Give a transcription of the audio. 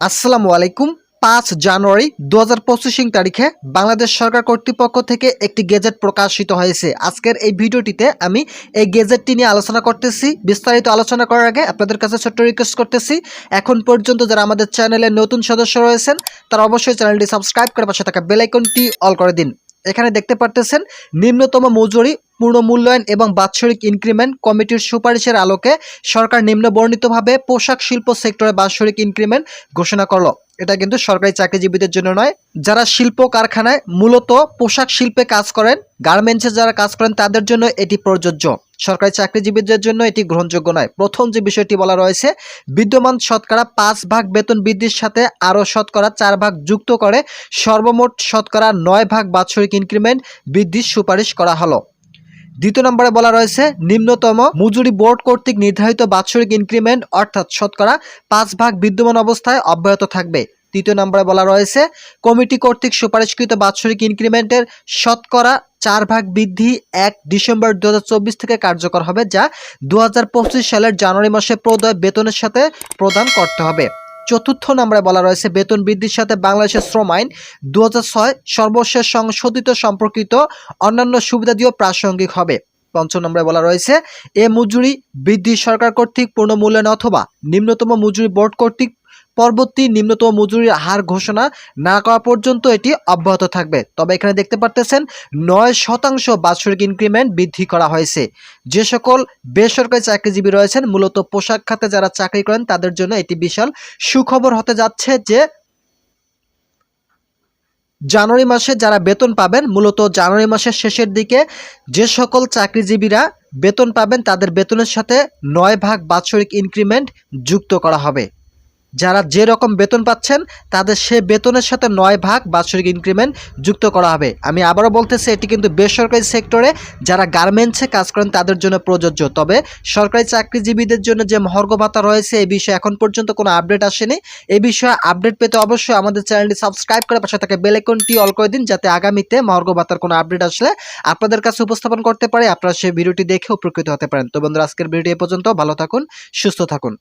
আসসালামু আলাইকুম। পাঁচ জানুয়ারি দু হাজার পঁচিশিং তারিখে বাংলাদেশ সরকার কর্তৃপক্ষ থেকে একটি গেজেট প্রকাশিত হয়েছে। আজকের এই ভিডিওটিতে আমি এই গেজেটটি নিয়ে আলোচনা করতেছি। বিস্তারিত আলোচনা করার আগে আপনাদের কাছে ছোট্ট রিকোয়েস্ট করতেছি। এখন পর্যন্ত যারা আমাদের চ্যানেলে নতুন সদস্য রয়েছেন, তারা অবশ্যই চ্যানেলটি সাবস্ক্রাইব করে পাশে থাকা বেলাইকনটি অল করে দিন। এখানে দেখতে পারতেছেন, নিম্নতম মজুরি পূর্ণ মূল্যায়ন এবং বাৎসরিক ইনক্রিমেন্ট কমিটির সুপারিশের আলোকে সরকার নিম্ন বর্ণিতভাবে পোশাক শিল্প সেক্টরে বাৎসরিক ইনক্রিমেন্ট ঘোষণা করল। এটা কিন্তু সরকারি চাকরিজীবীদের জন্য নয়। যারা শিল্প কারখানায় মূলত পোশাক শিল্পে কাজ করেন গার্মেন্টসে যারা কাজ করেন, তাদের জন্য এটি প্রযোজ্য। সরকারি চাকরিজীবীদের জন্য এটি গ্রহণযোগ্য নয়। প্রথম যে বিষয়টি বলা রয়েছে, বিদ্যমান শতকরা পাঁচ ভাগ বেতন বৃদ্ধির সাথে আরও শতকরা চার ভাগ যুক্ত করে সর্বমোট শতকরা নয় ভাগ বাৎসরিক ইনক্রিমেন্ট বৃদ্ধির সুপারিশ করা হলো। দ্বিতীয় নম্বরে বলা রয়েছে, নিম্নতম মজুরি বোর্ড কর্তৃক নির্ধারিত বাৎসরিক ইনক্রিমেন্ট, অর্থাৎ শতকরা পাঁচ ভাগ বিদ্যমান অবস্থায় অব্যাহত থাকবে। তৃতীয় নম্বরে বলা রয়েছে, কমিটি কর্তৃক সুপারিশকৃত বাৎসরিক ইনক্রিমেন্টের শতকরা চার ভাগ বৃদ্ধি এক ডিসেম্বর দু হাজার চব্বিশ থেকে কার্যকর হবে, যা দু হাজার পঁচিশ সালের জানুয়ারি মাসে প্রদয় বেতনের সাথে প্রদান করতে হবে। চতুর্থ নম্বরে বলা রয়েছে বেতন বৃদ্ধির সাথে বাংলাদেশের শ্রম আইন দু হাজার ছয় সর্বশেষ সংশোধিত সম্পর্কিত অন্যান্য সুবিধা দিয়েও প্রাসঙ্গিক হবে। পঞ্চম নম্বরে বলা রয়েছে, এ মজুরি বৃদ্ধি সরকার কর্তৃক পূর্ণ মূল্যায়ন অথবা নিম্নতম মজুরি বোর্ড কর্তৃক পরবর্তী নিম্নতম মজুরির হার ঘোষণা না করা পর্যন্ত এটি অব্যাহত থাকবে। তবে এখানে দেখতে পারতেছেন, নয় শতাংশ বাৎসরিক ইনক্রিমেন্ট বৃদ্ধি করা হয়েছে। যে সকল বেসরকারি চাকরিজীবী রয়েছেন, মূলত পোশাক খাতে যারা চাকরি করেন, তাদের জন্য এটি বিশাল সুখবর হতে যাচ্ছে যে, জানুয়ারি মাসে যারা বেতন পাবেন, মূলত জানুয়ারি মাসের শেষের দিকে যে সকল চাকরিজীবীরা বেতন পাবেন, তাদের বেতনের সাথে নয় ভাগ বাৎসরিক ইনক্রিমেন্ট যুক্ত করা হবে। যারা যে রকম বেতন পাচ্ছেন, তাদের সে বেতনের সাথে নয় ভাগ বাৎসরিক ইনক্রিমেন্ট যুক্ত করা হবে। আমি আবারও বলতেছি, এটি কিন্তু বেসরকারি সেক্টরে যারা গার্মেন্টসে কাজ করেন, তাদের জন্য প্রযোজ্য। তবে সরকারি চাকরিজীবীদের জন্য যে মহর্ঘ ভাতা রয়েছে এই বিষয়ে এখন পর্যন্ত কোনো আপডেট আসেনি। এই বিষয়ে আপডেট পেতে অবশ্যই আমাদের চ্যানেলটি সাবস্ক্রাইব করে পাশে থাকে বেলাইকনটি অল করে দিন, যাতে আগামীতে মহর্ঘ ভাতার কোনো আপডেট আসলে আপনাদের কাছে উপস্থাপন করতে পারে, আপনারা সেই ভিডিওটি দেখে উপকৃত হতে পারেন। তো বন্ধুরা, আজকের ভিডিও এ পর্যন্ত। ভালো থাকুন, সুস্থ থাকুন।